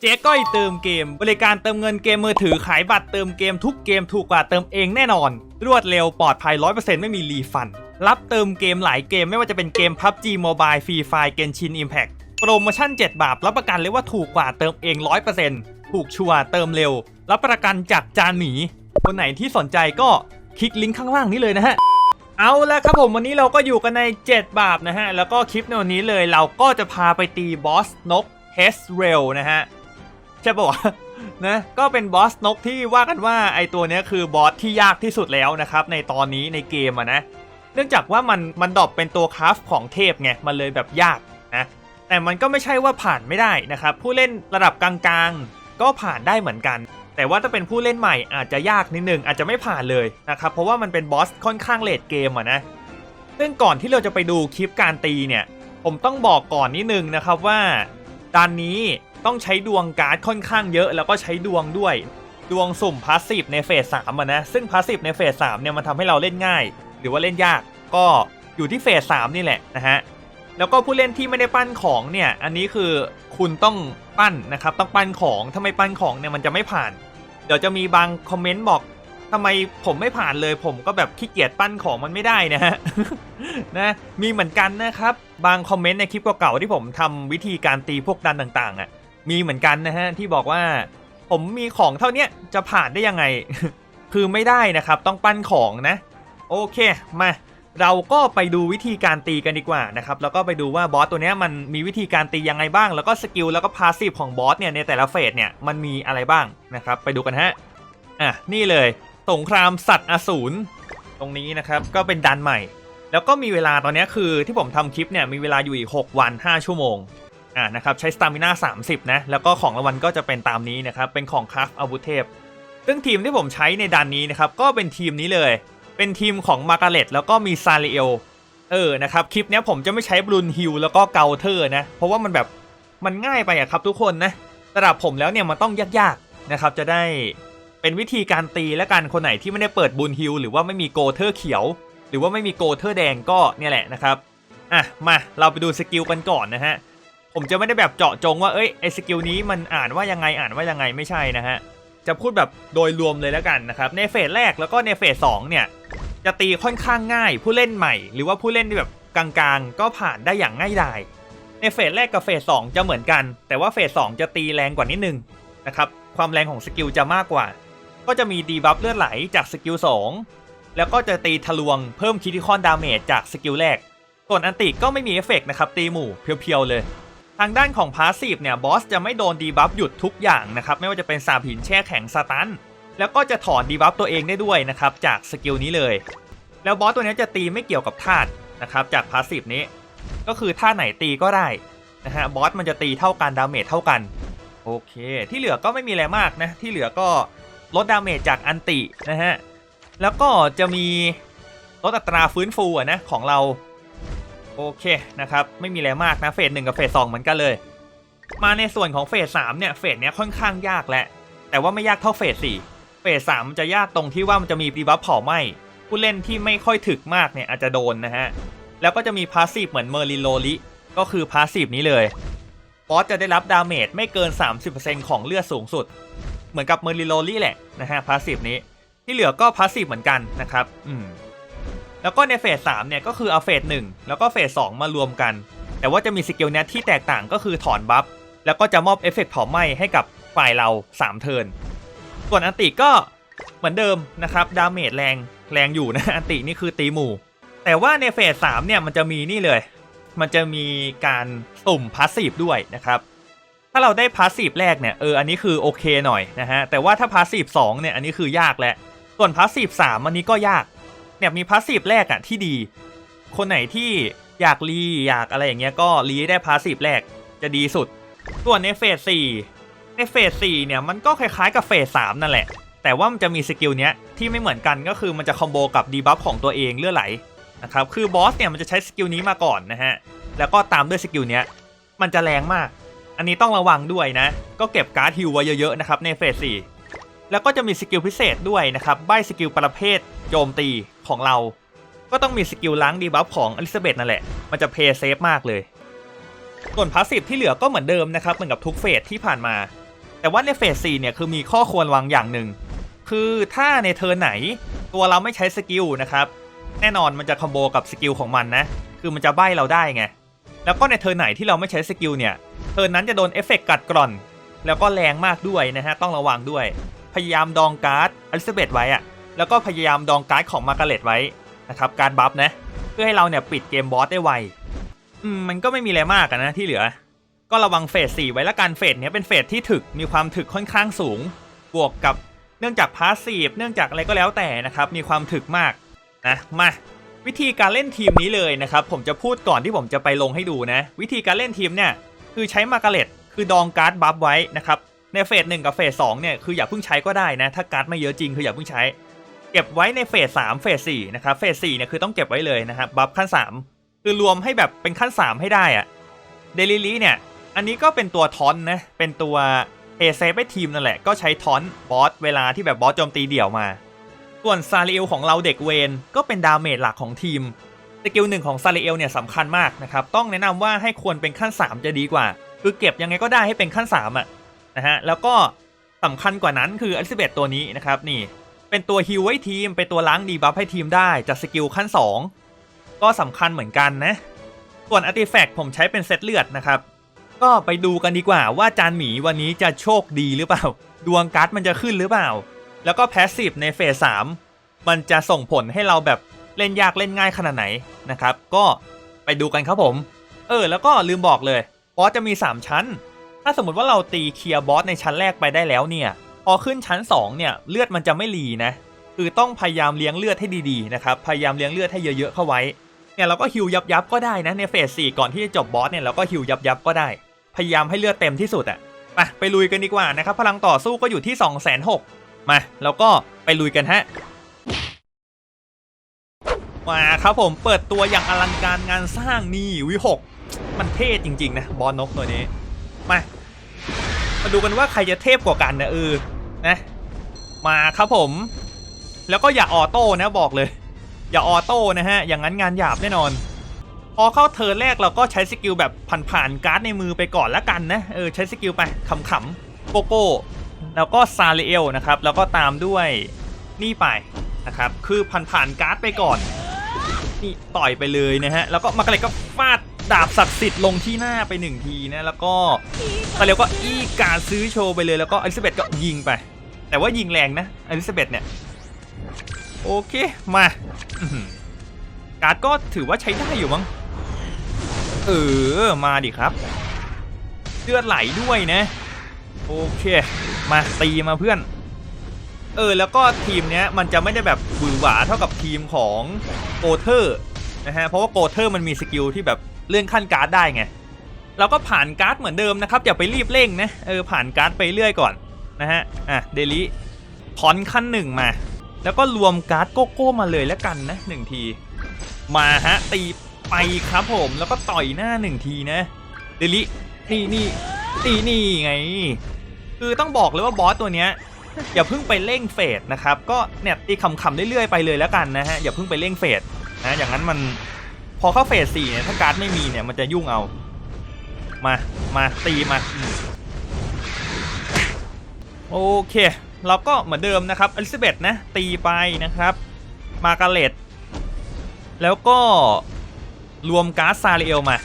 เจ๊ก้อยเติมเกม บริการเติมเงินเกมมือถือขายบัตรเติมเกมทุกเกมถูกกว่าเติมเองแน่นอน รวดเร็วปลอดภัย 100%ไม่มีรีฟัน รับเติมเกมหลายเกมไม่ว่าจะเป็นเกม PUBG Mobile Free Fire Genshin Impact โปรโมชั่น 7 บาท รับประกันเลยว่าถูกกว่าเติมเอง 100%ถูกชัวร์เติมเร็ว รับประกันจากจานหมีคนไหนที่สนใจก็คลิกลิงก์ข้างล่างนี้เลยนะฮะเอาละครับผมวันนี้เราก็อยู่กันใน 7 บาปนะฮะแล้วก็คลิปในวันนี้เลยเราก็จะพาไปตีบอสนกเฮสเรลนะฮะ ช่ปะวะนะก็เป็นบอสนกที่ว่ากันว่าไอตัวนี้คือบอสที่ยากที่สุดแล้วนะครับในตอนนี้ในเกมอะนะ เนื่องจากว่ามันมันดรอปเป็นตัวคราฟของเทพไงมันเลยแบบยากนะแต่มันก็ไม่ใช่ว่าผ่านไม่ได้นะครับผู้เล่นระดับกลางๆ ก็ผ่านได้เหมือนกัน แต่ว่าถ้าเป็นผู้เล่นใหม่อาจจะยากนิดนึงอาจจะไม่ผ่านเลยนะครับเพราะว่ามันเป็นบอสค่อนข้างเลดเกมอะนะซึ่งก่อนที่เราจะไปดูคลิปการตีเนี่ยผมต้องบอกก่อนนิดนึงนะครับว่าด้านนี้ ต้องใช้ดวงการ์ดค่อนข้างเยอะ แล้วก็ใช้ดวงด้วย ดวงสุ่มพาสซีฟในเฟสสามอะนะ ซึ่งพาสซีฟในเฟสสามเนี่ยมันทำให้เราเล่นง่าย หรือว่าเล่นยาก ก็อยู่ที่เฟสสามนี่แหละนะฮะ แล้วก็ผู้เล่นที่ไม่ได้ปั้นของเนี่ย อันนี้คือคุณต้องปั้นนะครับ ต้องปั้นของ ถ้าไม่ปั้นของเนี่ยมันจะไม่ผ่าน เดี๋ยวจะมีบางคอมเมนต์บอกทำไมผมไม่ผ่านเลยผมก็แบบขี้เกียจปั้นของมันไม่ได้นะฮะนะมีเหมือนกันนะครับ บางคอมเมนต์ในคลิปเก่าๆที่ผมทำวิธีการตีพวกดันต่างๆอะ มีเหมือนกันนะฮะที่บอกว่า ผมมีของเท่านี้จะผ่านได้ยังไง คือไม่ได้นะครับต้องปั้นของนะ โอเคมาเราก็ไปดูวิธีการตีกันดีกว่านะครับแล้วก็ไปดูว่าบอสตัวนี้มันมีวิธีการตียังไงบ้าง แล้วก็สกิลแล้วก็พาสซีฟของบอสเนี่ยในแต่ละเฟสเนี่ยมันมีอะไรบ้างนะครับไปดูกันฮะอะนี่เลยสงครามสัตว์อสูรตรงนี้นะครับก็เป็นดันใหม่ แล้วก็มีเวลาตอนนี้คือที่ผมทำคลิปเนี่ยมีเวลาอยู่อีก 6 วัน 5 ชั่วโมง อ่านะครับใช้สตามิน่า30 นะ แล้วก็ของรางวัลก็จะเป็นตามนี้นะครับ เป็นของคราฟอาวุธเทพ ซึ่งทีมที่ผมใช้ในดันนี้นะครับ ก็เป็นทีมนี้เลย เป็นทีมของมาร์กาเร็ตแล้วก็มีซาริเอลเออนะครับ คลิปนี้ผมจะไม่ใช้บลูนฮิลแล้วก็เกาเทอร์นะ เพราะว่ามันแบบมันง่ายไปอะครับทุกคนนะระดับผมแล้วเนี่ยมันต้องยากๆนะครับจะได้เป็นวิธีการตีและกันคนไหนที่ไม่ได้เปิดบูนฮิลหรือว่าไม่มีโกเทอร์เขียว หรือว่าไม่มีโกเทอร์แดงก็เนี่ยแหละนะครับอะมาเราไปดูสกิลกันก่อนนะฮะ ผมจะไม่ได้แบบเจาะจงว่าเอ้ยไอสกิลนี้มันอ่านว่ายังไงอ่านว่ายังไงไม่ใช่นะฮะจะพูดแบบโดยรวมเลยแล้วกันนะครับในเฟสแรกแล้วก็ในเฟสสองเนี่ยจะตีค่อนข้างง่าย ผู้เล่นใหม่ หรือว่าผู้เล่นที่แบบกลางๆ ก็ผ่านได้อย่างง่ายดายในเฟสแรกกับเฟสสองจะเหมือนกัน แต่ว่าเฟสสองจะตีแรงกว่านิดนึงนะครับความแรงของสกิลจะมากกว่า ก็จะมีดีบัฟเลือดไหลจากสกิล2แล้วก็จะตีทะลวงเพิ่มคิติคอนดาเมจจากสกิลแรกส่วนอันติก็ไม่มีเอฟเฟกต์นะครับตีหมู่เพียวๆเลย ทางด้านของพาสซีฟเนี่ยบอสจะไม่โดนดีบัฟหยุดทุกอย่างนะครับไม่ว่าจะเป็นสาบหินแช่แข็งสตันแล้วก็จะถอนดีบัฟตัวเองได้ด้วยนะครับจากสกิลนี้เลย แล้วบอสตัวนี้จะตีไม่เกี่ยวกับธาตุนะครับจากพาสซีฟนี้ ก็คือท่าไหนตีก็ได้นะฮะบอสมันจะตีเท่ากันดาเมจเท่ากันโอเค ที่เหลือก็ไม่มีอะไรมากนะที่เหลือก็ลดดาเมจจากอันตินะฮะแล้วก็จะมีลดอัตราฟื้นฟูนะของเรา โอเคนะครับไม่มีอะไรมากนะเฟสหนึ่งกับเฟสสองเหมือนกันเลย มาในส่วนของเฟสสามเนี่ยเฟสเนี้ยค่อนข้างยากแหละ แต่ว่าไม่ยากเท่าเฟสสี่เฟสสามจะยากตรงที่ว่ามันจะมีดีบัฟเผาไหมผู้เล่นที่ไม่ค่อยถึกมากเนี่ยอาจจะโดนนะฮะ แล้วก็จะมีพาสซีฟเหมือนเมอร์ลิโลลิก็คือพาสซีฟนี้เลยบอสจะได้รับดาเมจไม่เกิน 30%ของเลือดสูงสุด เหมือนกับเมอร์ลิโลลี่แหละนะฮะพาสซีฟนี้ ที่เหลือก็พาสซีฟเหมือนกันนะครับ อืม แล้วก็ในเฟส3เนี่ยก็คือเอาเฟส1แล้วก็เฟส2มารวมกัน แต่ว่าจะมีสกิลเนี้ยที่แตกต่างก็คือถอนบัฟแล้วก็จะมอบเอฟเฟกต์เผาไหม้ให้กับฝ่ายเรา 3 เทิร์นส่วนอันติก็เหมือนเดิมนะครับดาเมจแรงแรงอยู่นะอันตินี่คือตีหมู่ แต่ว่าในเฟส3เนี่ยมันจะมีนี่เลย มันจะมีการสุ่มพาสซีฟด้วยนะครับถ้าเราได้พาสซีฟแรกเนี่ยเอออันนี้คือโอเคหน่อยนะฮะแต่ว่าถ้าพาสซีฟสองเนี่ยอันนี้คือยากแหละส่วนพาสซีฟสามอันนี้ก็ยาก เนี่ยมีพาสซีฟแรกอะที่ดี คนไหนที่อยากรีอยากอะไรอย่างเงี้ยก็รีได้พาสซีฟแรกจะดีสุด ส่วนในเฟสสี่ในเฟสสี่เนี่ยมันก็คล้ายๆกับเฟสสามนั่นแหละ แต่ว่ามันจะมีสกิลเนี้ยที่ไม่เหมือนกันก็คือมันจะคอมโบกับดีบัฟของตัวเองเลื่อไหลนะครับคือบอสเนี่ยมันจะใช้สกิลนี้มาก่อนนะฮะแล้วก็ตามด้วยสกิลเนี้ยมันจะแรงมาก อันนี้ต้องระวังด้วยนะ ก็เก็บการ์ดฮิวไว้เยอะๆนะครับในเฟสสี่แล้วก็จะมีสกิลพิเศษด้วยนะครับใบสกิลประเภท โจมตีของเรา ก็ต้องมีสกิลล้างดีบัฟของอลิซาเบธนั่นแหละ มันจะเพย์เซฟมากเลย ส่วนพาสซีฟที่เหลือก็เหมือนเดิมนะครับ เหมือนกับทุกเฟสที่ผ่านมา แต่ว่าในเฟส4เนี่ยคือมีข้อควรวางอย่างหนึ่ง คือถ้าในเทิร์ไหนตัวเราไม่ใช้สกิลนะครับ แน่นอนมันจะคอมโบกับสกิลของมันนะ คือมันจะใบ้เราได้ไง แล้วก็ในเทิร์ไหนที่เราไม่ใช้สกิลเนี่ย เทิร์นนั้นจะโดนเอฟเฟกต์กัดกร่อน แล้วก็แรงมากด้วยนะฮะ ต้องระวังด้วย พยายามดองการ์ดอลิซาเบธไว้อะ แล้วก็พยายามดองการ์ดของมาร์กาเร็ตไว้นะครับการบัฟนะเพื่อให้เราเนี่ยปิดเกมบอสได้ไวอืมมันก็ไม่มีอะไรมากะนะที่เหลือ ก็ระวังเฟส4ไว้ละกันเฟสเนี้ยเป็นเฟสที่ถึกมีความถึกค่อนข้างสูง บวกกับเนื่องจากพาสซีฟเนื่องจากอะไรก็แล้วแต่นะครับมีความถึกมากนะมาวิธีการเล่นทีมนี้เลยนะครับผมจะพูดก่อนที่ผมจะไปลงให้ดูนะ วิธีการเล่นทีมเนี่ยคือใช้มาร์กาเร็ตคือดองการ์ดบัฟไว้นะครับในเฟสหนึ่งกับเฟสสองเนี่ยคืออย่าเพิ่งใช้ก็ได้นะถ้าการ์ดไม่เยอะจริงคืออย่าเพิ่งใช้ ก็บไว้ในเฟสสามเฟสสี่นะครับเฟสสี่เนี่ยคือต้องเก็บไว้เลยนะครับบัฟขั้นสามคือรวมให้แบบเป็นขั้นสามให้ได้อะเดลิลี่เนี่ย อันนี้ก็เป็นตัวทอนนะ เป็นตัวเอเซฟให้ทีมนั่นแหละ ก็ใช้ทอนบอสเวลาที่แบบบอสโจมตีเดี่ยวมา ส่วนซาริเอลของเราเด็กเวนก็เป็นดาเมจหลักของทีมสกิลหนึ่งของซาริเอลเนี่ยสำคัญมากนะครับ ต้องแนะนำว่าให้ควรเป็นขั้น 3 จะดีกว่า คือเก็บยังไงก็ได้ให้เป็นขั้น3อะนะฮะแล้วก็สำคัญกว่านั้นคืออลิซาเบตตัวนี้นะครับนี่ เป็นตัวฮิวให้ทีม เป็นตัวล้างดีบัฟให้ทีมได้จากสกิลขั้น 2 ก็สำคัญเหมือนกันนะ ส่วนอาร์ติแฟกต์ผมใช้เป็นเซตเลือดนะครับ ก็ไปดูกันดีกว่าว่าจานหมีวันนี้จะโชคดีหรือเปล่า ดวงการ์ดมันจะขึ้นหรือเปล่า แล้วก็แพสซีฟในเฟสสามมันจะส่งผลให้เราแบบเล่นยากเล่นง่ายขนาดไหนนะครับ ก็ไปดูกันครับผม เออ แล้วก็ลืมบอกเลยบอสจะมี 3 ชั้น ถ้าสมมติว่าเราตีเคลียร์บอสในชั้นแรกไปได้แล้วเนี่ย พอขึ้นชั้น2เนี่ยเลือดมันจะไม่รีนะคือต้องพยายามเลี้ยงเลือดให้ดีๆนะครับพยายามเลี้ยงเลือดให้เยอะๆเข้าไว้เนี่ยเราก็ฮิวยับยับก็ได้นะในเฟสสี่ก่อนที่จะจบบอสเนี่ยเราก็ฮิวยับยับก็ได้ พยายามให้เลือดเต็มที่สุดอะไปไปลุยกันดีกว่านะครับพลังต่อสู้ก็อยู่ที่ 2 6 0 0 0 0มาแล้วก็ไปลุยกันฮะมาครับผมเปิดตัวอย่างอลังการงานสร้างนี่วิหกมันเท่จริง ๆ นะ บอลนกตัวนี้ มา มาดูกันว่าใครจะเทพกว่ากันนะเออ นะมาครับผม แล้วก็อย่าออโต้นะบอกเลย อย่าออโต้นะฮะ อย่างนั้นงานหยาบแน่นอน พอเข้าเทิร์นแรกเราก็ใช้สกิลแบบผ่านๆการ์ดในมือไปก่อนละกันนะเออใช้สกิลไปขำๆโกโก้แล้วก็ซาเรเอลนะครับแล้วก็ตามด้วยนี่ไปนะครับ คือผ่านๆการ์ดไปก่อนนี่ต่อยไปเลยนะฮะ แล้วก็มากระเลยก็ฟาด ดาบศักดิ์สิทธิ์ลงที่หน้าไปหนึ่งทีนะแล้วก็ซาเรเอลก็อีการซื้อโชว์ไปเลยแล้วก็อลิซาเบธก็ยิงไป แต่ว่ายิงแรงนะอลิซาเบธเนี่ยโอเคมาการ์ดก็ถือว่าใช้ได้อยู่มั้งเออมาดิครับเลือดไหลด้วยนะ โอเค มาตีมาเพื่อน เออแล้วก็ทีมเนี้ยมันจะไม่ได้แบบหวือหวาเท่ากับทีมของโกเทอร์นะฮะเพราะว่าโกเทอร์มันมีสกิลที่แบบ เลื่อนขั้นการ์ดได้ไงเราก็ผ่านการ์ดเหมือนเดิมนะครับอย่าไปรีบเร่งนะเออผ่านการ์ดไปเรื่อยก่อนนะฮะอะเดลิถอนขั้นหนึ่งมา แล้วก็รวมการ์ดโกโก้มาเลยแล้วกันนะหนึ่งที มาฮะตีไปครับผมแล้วก็ต่อยหน้าหนึ่งทีนะเดลินี่นี่ตีนี่ไง คือต้องบอกเลยว่าบอสตัวเนี้ยอย่าเพิ่งไปเร่งเฟดนะครับก็เนี่ยตีคำๆเรื่อยๆไปเลยแล้วกันนะฮะอย่าเพิ่งไปเร่งเฟดนะอย่างนั้นมัน พอเข้าเฟสสี่เนี่ยถ้าการ์ดไม่มีเนี่ยมันจะยุ่งเอา มา มาตีมาโอเค เราก็เหมือนเดิมนะครับอลิซาเบธนะ ตีไปนะครับ มาการเลตแล้วก็รวมการ์ดซาเรเอลมา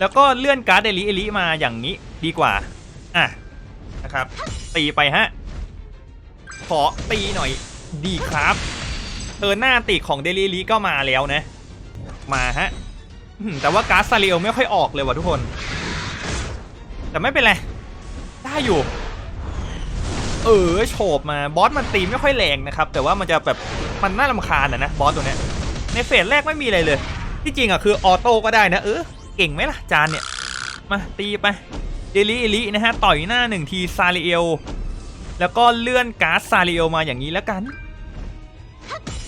แล้วก็เลื่อนการ์ดเดลิเอลิมาอย่างนี้ดีกว่า อะ นะครับ ตีไปฮะ ขอตีหน่อยดีครับเออหน้าติของเดลิเอลิก็มาแล้วนะ มาฮะแต่ว่าการ์ดซาเรเอลไม่ค่อยออกเลยว่ะทุกคน แต่ไม่เป็นไร ได้อยู่ เออโฉบมาบอสมันตีไม่ค่อยแรงนะครับ แต่ว่ามันจะแบบมันน่ารำคาญอะนะบอสตัวเนี้ยในเฟสแรกไม่มีอะไรเลย ที่จริงอะคือออโต้ก็ได้นะเออเก่งไหมล่ะจานเนี่ย มาตีไปเดลิเอลินะฮะต่อยหน้าหนึ่งทีซาเริเอลแล้วก็เลื่อนการ์ดซาเริเอลมาอย่างนี้แล้วกัน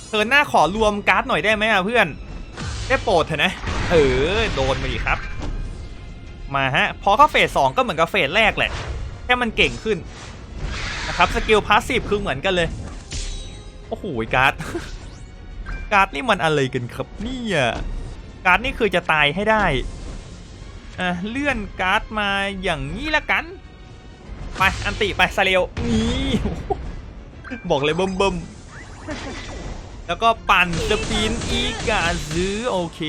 เธอหน้าขอรวมการ์ดหน่อยได้ไหมอะเพื่อน ได้โปรดเถอะนะ เออ โดนมาดีครับ มาฮะ พอเข้าเฟสสองก็เหมือนกับเฟสแรกแหละ แค่มันเก่งขึ้นนะครับสกิลพาสซีฟคือเหมือนกันเลย โอ้โหการ์ด การ์ดนี่มันอะไรกันครับเนี่ยการ์ดนี่คือจะตายให้ได้อะเลื่อนการ์ดมาอย่างนี้ละกัน ไป อันติไปซาเรลนี่บอกเลยเบิ่มเบิ่ม แล้วก็ปั่นสปินอีกาซื้อโอเค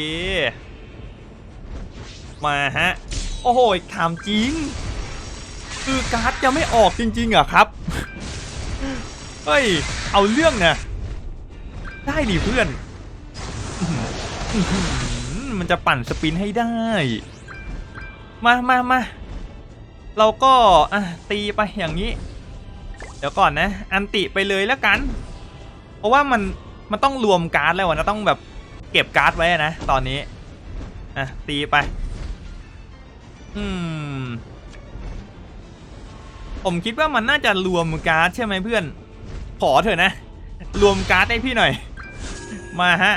มาฮะ โอ้โหถามจริง คือการ์ดจะไม่ออกจริงๆเหรอครับ เฮ้ย เอาเรื่องนะได้ดิเพื่อน มันจะปั่นสปินให้ได้ มามามาเราก็อะตีไปอย่างนี้ เดี๋ยวก่อนนะ อันติไปเลยแล้วกัน เพราะว่ามัน มันต้องรวมการ์ดแล้วอะนะต้องแบบเก็บการ์ดไว้นะตอนนี้อะตีไป อืม ผมคิดว่ามันน่าจะรวมการ์ดใช่ไหมเพื่อน ขอเถอะนะ รวมการ์ดให้พี่หน่อย มาฮะ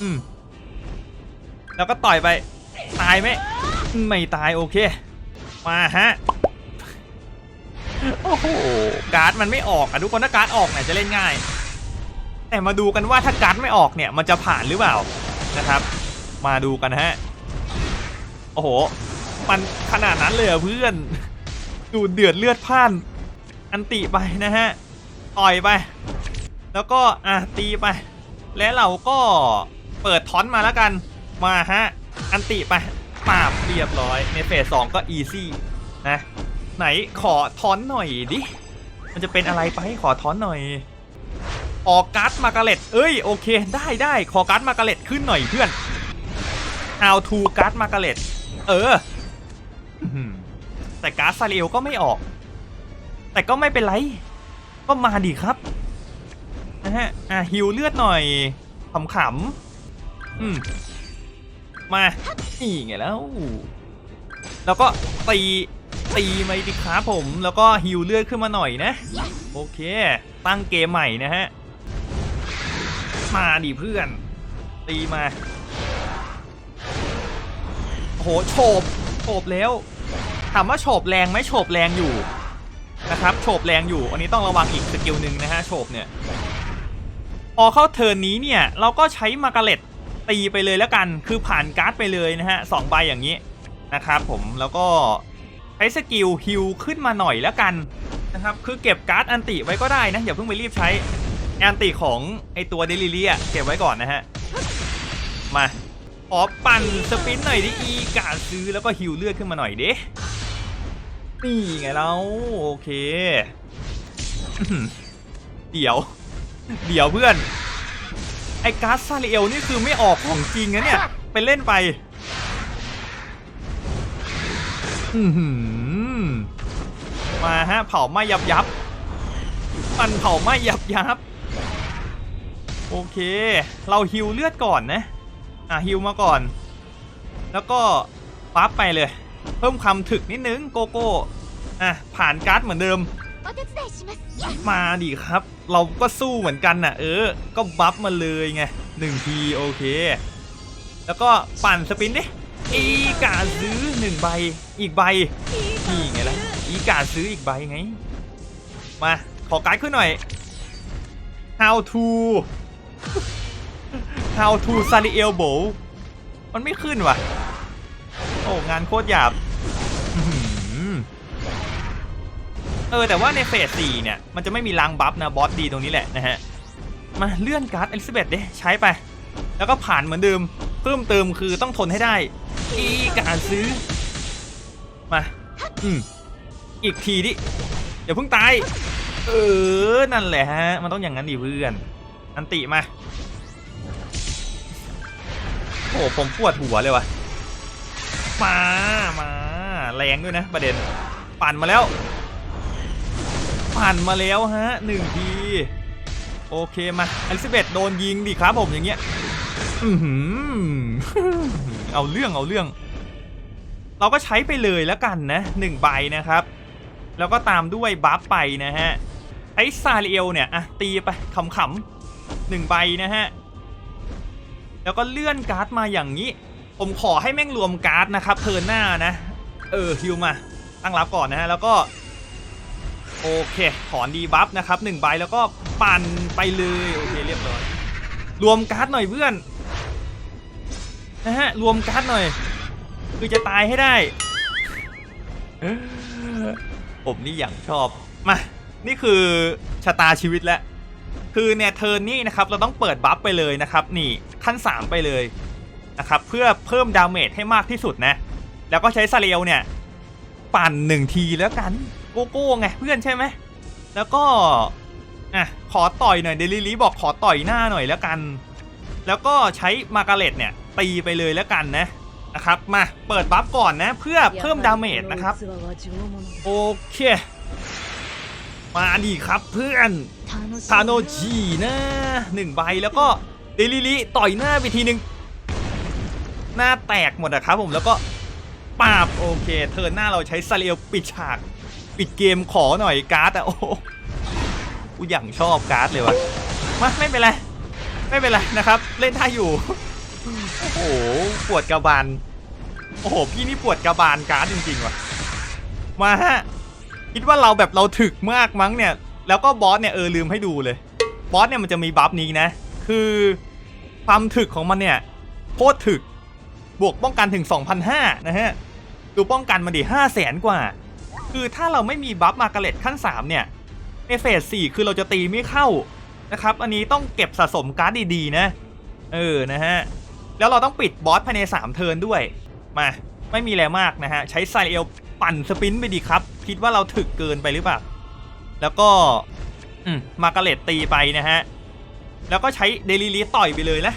อืม แล้วก็ต่อยไป ตายไหม ไม่ตายโอเค มาฮะ โอ้โห การ์ดมันไม่ออกอะทุกคนถ้าการ์ดออกเนี่ยจะเล่นง่าย แต่มาดูกันว่าถ้าการ์ดไม่ออกเนี่ยมันจะผ่านหรือเปล่านะครับ มาดูกันฮะโอ้โห มันขนาดนั้นเลยเพื่อน ดูเดือดเลือดพ่าน อันติไปนะฮะต่อยไป แล้วก็อะตีไป และเราก็เปิดทอนมาแล้วกันมาฮะอันติไปปราบเรียบร้อยในเฟสสองก็อีซี่นะไหนขอทอนหน่อยดิมันจะเป็นอะไรไปขอทอนหน่อย ออกการ์ดมาการ์เล็ตเอ้ยโอเค ได้ได้ขอการ์ดมาการ์เล็ตขึ้นหน่อยเพื่อน How to การ์ดมาการ์เล็ตเออแต่การ์ดซาเรียลก็ไม่ออก แต่ก็ไม่เป็นไร ก็มาดีครับนะฮะอะฮิวเลือดหน่อยขำๆอืมมานี่ไงแล้ว แล้วก็ตีตีมาดิครับผม แล้วก็ฮิวเลือดขึ้นมาหน่อยนะ โอเค ตั้งเกมใหม่นะฮะ มาดิเพื่อน ตีมา โอ้โหโฉบโฉบแล้ว ถามว่าโฉบแรงไหมโฉบแรงอยู่นะครับโฉบแรงอยู่ อันนี้ต้องระวังอีกสกิลหนึ่งนะฮะโฉบเนี่ยพอเข้าเทิร์นนี้เนี่ย เราก็ใช้มาการเล็ตตีไปเลยแล้วกัน คือผ่านการ์ดไปเลยนะฮะสองใบอย่างนี้นะครับผมแล้วก็ใช้สกิลฮิลขึ้นมาหน่อยแล้วกันนะครับ คือเก็บการ์ดอันติไว้ก็ได้นะ อย่าเพิ่งไปรีบใช้ แอนติของไอตัวเดลิเลียเก็บไว้ก่อนนะฮะ มาขอปั่นสปินหน่อยดิอีกาซื้อแล้วก็ฮิวเลือดขึ้นมาหน่อยดินี่ไงเราโอเค เดี๋ยว เดี๋ยวเพื่อน ไอ้การ์ดซาริเอลนี่คือไม่ออกของจริงนะเนี่ย ไปเล่นไปมาฮะเผาไหม้ยับยับมันเผาไหม้ยับยับ โอเค เราฮิวเลือดก่อนนะ อะฮิวมาก่อน แล้วก็ปั๊บไปเลย เพิ่มความถึกนิดนึงโกโก้อะผ่านการ์ดเหมือนเดิม มาดิครับ เราก็สู้เหมือนกันนะ่ะ เออ ก็บัฟมาเลยไงหนึ่งทีโอเค แล้วก็ปั่นสปินดิอีกาซื้อหนึ่งใบ อีกใบนี่ไงล่ะอีกาซื้ออีกใบไง มา ขอการ์ดขึ้นหน่อย how to how to ซาริเอลโบมันไม่ขึ้นว่ะ โอ้ งานโคตรหยาบ เออ แต่ว่าในเฟส4เนี่ย มันจะไม่มีล้างบัฟนะ บอสดีตรงนี้แหละนะฮะ มาเลื่อนการ์ดเอลิซาเบธดิใช้ไป แล้วก็ผ่านเหมือนเดิม เพิ่มเติมคือต้องทนให้ได้ อีการซื้อ มา อืม อีกทีดิอย่าเพิ่งตาย เออ นั่นแหละฮะ มันต้องอย่างนั้นดิเพื่อน อันติมา โอ้ผมปวดหัวเลยวะมา มาแรงด้วยนะประเด็น ปั่นมาแล้วผ่นมาแล้วฮะหนึ่งที โอเคมาอลิซาเบธโดนยิงดิครับผมอย่างเงี้ยอือหือเอาเรื่องเอาเรื่อง เราก็ใช้ไปเลยแล้วกันนะหนึ่งใบนะครับ แล้วก็ตามด้วยบัฟไปนะฮะไอ้ซาเรียลเนี่ยอะตีไปขำๆ หนึ่งใบนะฮะ แล้วก็เลื่อนการ์ดมาอย่างนี้ ผมขอให้แม่งรวมการ์ดนะครับเทิร์นหน้านะ เออฮิวมา ตั้งรับก่อนนะฮะ แล้วก็ โอเค ถอนดีบัฟนะครับหนึ่งใบแล้วก็ปั่นไปเลย โอเคเรียบร้อย รวมการ์ดหน่อยเพื่อน นะฮะ รวมการ์ดหน่อย คือจะตายให้ได้ ผมนี่อย่างชอบ มา นี่คือชะตาชีวิตแล้ว คือเนี่ยเทิร์นนี่นะครับเราต้องเปิดบัฟไปเลยนะครับนี่ขั้น 3 ไปเลยนะครับเพื่อเพิ่มดาเมจให้มากที่สุดนะ แล้วก็ใช้ซาเรียลเนี่ยปั่นหนึ่งทีแล้วกันโกโก้ไงเพื่อนใช่ไหมแล้วก็อะขอต่อยหน่อยเดลิลีบอกขอต่อยหน้าหน่อยแล้วกัน แล้วก็ใช้มาการ์เล็ตเนี่ยตีไปเลยแล้วกันนะนะครับมาเปิดบัฟก่อนนะเพื่อเพิ่มดาเมจนะครับโอเค มาดีครับเพื่อนทาโนจีนะหนึ่งใบแล้วก็เดลิลิต่อยหน้าไปทีหนึ่งหน้าแตกหมดอะครับผมแล้วก็ปาบโอเค เทิร์นหน้าเราใช้ซาเรียลปิดฉาก ปิดเกมขอหน่อยการ์ดอะโอ้โหกูอย่างชอบการ์ดเลยวะมาไม่เป็นไร ไม่เป็นไรนะครับ เล่นได้อยู่ โอ้โหปวดกระบาลโอ้โห พี่นี่ปวดกระบาลการ์ดจริงๆว่ะ มาฮะ คิดว่าเราแบบเราถึกมากมั้งเนี่ย แล้วก็บอสเนี่ยเออลืมให้ดูเลย บอสเนี่ยมันจะมีบัฟนี้นะ คือความถึกของมันเนี่ยโคตรถึก บวกป้องกันถึง 2,500 นะฮะ ดูป้องกันมาดิ5 0 0แสนกว่า คือถ้าเราไม่มีบัฟมาการเล็ตขั้น 3 เนี่ย ในเฟส 4 คือเราจะตีไม่เข้านะครับ อันนี้ต้องเก็บสะสมการ์ดดีๆนะ เออ นะฮะ แล้วเราต้องปิดบอสภายใน 3 เทิร์นด้วย มา ไม่มีอะไรมากนะฮะ ใช้ไซเอล ปั่นสปินไปดีครับ คิดว่าเราถึกเกินไปหรือเปล่า แล้วก็อืมมาการเลตตีไปนะฮะ แล้วก็ใช้เดลิลีต่อยไปเลยนะ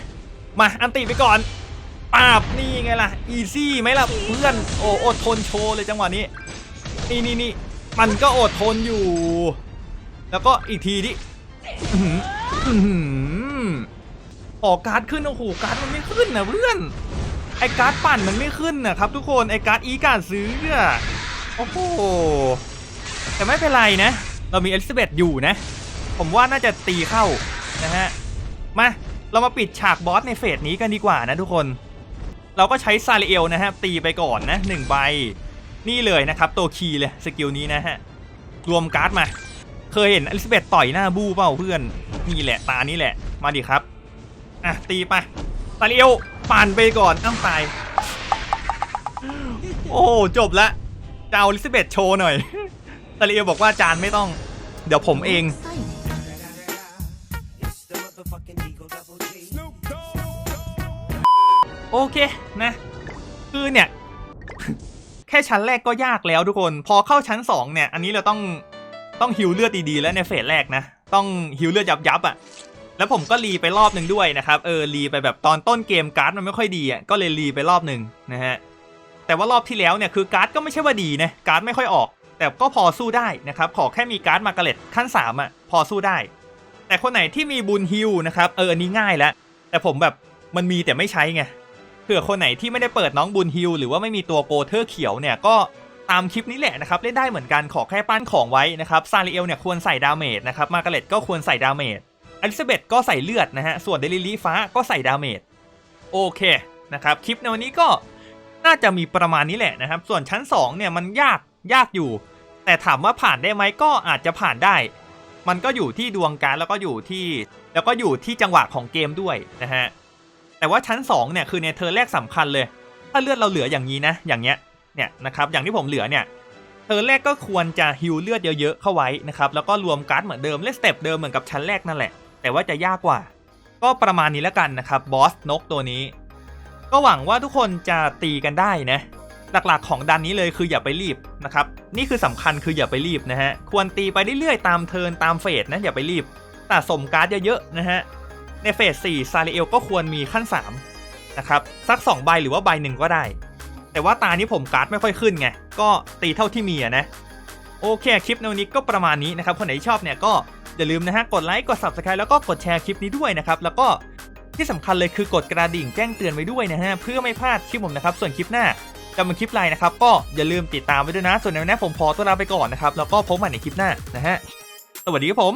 มาอันตีไปก่อนปาบนี่ไงล่ะ อีซี่ไหมล่ะเพื่อน โอ้อดทนโชว์เลยจังหวะนี้ นี่นี่นี่มันก็อดทนอยู่ แล้วก็อีกทีดิออกการ์ดขึ้นโอ้โหการ์ดมันไม่ขึ้นนะเพื่อนไอการ์ดปั่นมันไม่ขึ้นนะครับทุกคนไอการ์ดอีการ์ดซื้อ โอ้โหแต่ไม่เป็นไรนะ เรามีเอลิซาเบธอยู่นะ ผมว่าน่าจะตีเข้านะฮะ มา เรามาปิดฉากบอสในเฟสนี้กันดีกว่านะทุกคน เราก็ใช้ซาเรเอลนะฮะ ตีไปก่อนนะหนึ่งใบ นี่เลยนะครับตัวคีเลยสกิลนี้นะฮะ รวมการ์ดมา เคยเห็นอลิซาเบธต่อยหน้าบู้เปล่าเพื่อน นี่แหละตานี่แหละ มาดิครับ อะตีไปซาเรเอลปั่นไปก่อนอ้าวตาย โอ้โหจบละ จะเอาอลิซาเบธโชว์หน่อยซาเรเอลบอกว่าจานไม่ต้อง เดี๋ยวผมเอง โอเคนะ คือเนี่ย แค่ชั้นแรกก็ยากแล้วทุกคน พอเข้าชั้น 2 เนี่ย อันนี้เราต้องต้องฮิวเลือดดีๆ แล้วในเฟสแรกนะ ต้องฮิวเลือดยับยับๆอะ่ะ แล้วผมก็รีไปรอบหนึ่งด้วยนะครับ เออรีไปแบบตอนต้นเกมการ์ดมันไม่ค่อยดีอะ่ะ ก็เลยรีไปรอบหนึ่งนะฮะ แต่ว่ารอบที่แล้วเนี่ยคือการ์ดก็ไม่ใช่ว่าดีนะการ์ดไม่ค่อยออก แต่ก็พอสู้ได้นะครับขอแค่มีการ์ดมาการ์เล็ตขั้น3อะพอสู้ได้ แต่คนไหนที่มีบุญฮิวนะครับเอออันนี้ง่ายแล้วแต่ผมแบบมันมีแต่ไม่ใช้ไงเผื่อคนไหนที่ไม่ได้เปิดน้องบุญฮิวหรือว่าไม่มีตัวโกเทอร์เขียวเนี่ยก็ตามคลิปนี้แหละนะครับเล่นได้เหมือนกันขอแค่ปั้นของไว้นะครับซาริเอลเนี่ยควรใส่ดาเมจนะครับมาการ์เล็ตก็ควรใส่ดาเมจอลิซาเบธก็ใส่เลือดนะฮะส่วนเดลิลี่ฟ้าก็ใส่ดาเมจโอเคนะครับคลิปในวันนี้ก็ น่าจะมีประมาณนี้แหละนะครับ ส่วนชั้น2เนี่ยมันยากยากอยู่ แต่ถามว่าผ่านได้ไหมก็อาจจะผ่านได้ มันก็อยู่ที่ดวงการแล้วก็อยู่ที่ แล้วก็อยู่ที่จังหวะของเกมด้วยนะฮะแต่ว่าชั้น2เนี่ยคือในเทอแรกสำคัญเลย ถ้าเลือดเราเหลืออย่างนี้นะ อย่างเงี้ยเนี่ยนะครับอย่างที่ผมเหลือเนี่ยเทอแรกก็ควรจะฮิวเลือดเยอะๆเข้าไว้นะครับแล้วก็รวมการ์ดเหมือนเดิมเล่นสเต็ปเดิมเหมือนกับชั้นแรกนั่นแหละ แต่ว่าจะยากกว่า ก็ประมาณนี้แล้วกันนะครับบอสนกตัวนี้ ก็หวังว่าทุกคนจะตีกันได้นะหลักๆของดันนี้เลยคืออย่าไปรีบนะครับนี่คือสำคัญคืออย่าไปรีบนะฮะควรตีไปเรื่อยๆตามเทินตามเฟสนะอย่าไปรีบสะสมการ์ดเยอะๆนะฮะในเฟส4ซาริเอลก็ควรมีขั้น3นะครับสัก 2 ใบหรือว่าใบหนึ่งก็ได้ แต่ว่าตานี้ผมการ์ดไม่ค่อยขึ้นไงก็ตีเท่าที่มีนะโอเคคลิปในวันนี้ก็ประมาณนี้นะครับคนไหนที่ชอบเนี่ยก็อย่าลืมนะฮะกดไลค์กด Subscribe แล้วก็กดแชร์คลิปนี้ด้วยนะครับแล้วก็ ที่สำคัญเลยคือกดกระดิ่งแจ้งเตือนไว้ด้วยนะฮะเพื่อไม่พลาดคลิปผมนะครับส่วนคลิปหน้าจะเป็นคลิปอะไรนะครับก็อย่าลืมติดตามไว้ด้วยนะ ส่วนในวันนี้ผมขอตัวลาไปก่อนนะครับแล้วก็พบกันในคลิปหน้านะฮะสวัสดีครับผม